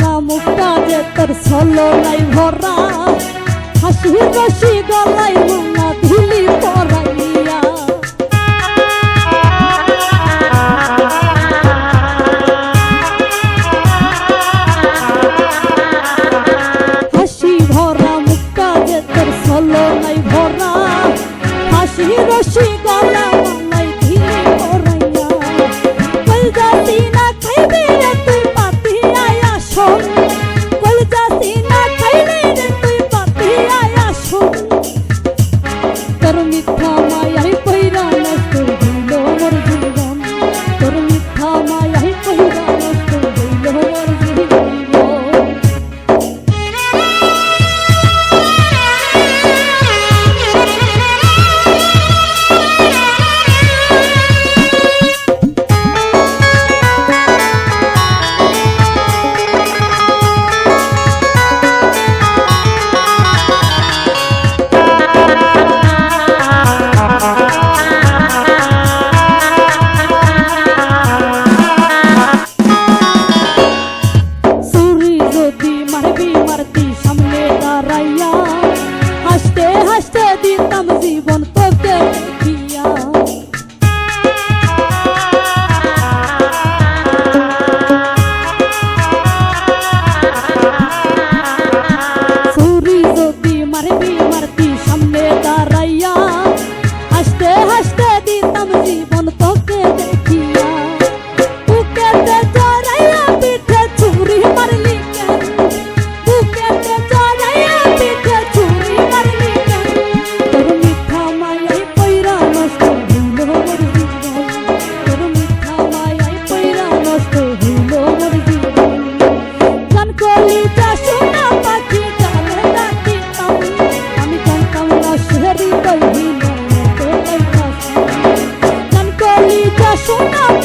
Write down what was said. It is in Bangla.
ভরা মুখটা যে তোর ছলো নাই ভরা। হাসি রসি গলাই মুনা ঢিলি পরাইয়া। হাসি ভরা মুখটা যে তোর ছলো নাই ভরা। হাসি রসি Của.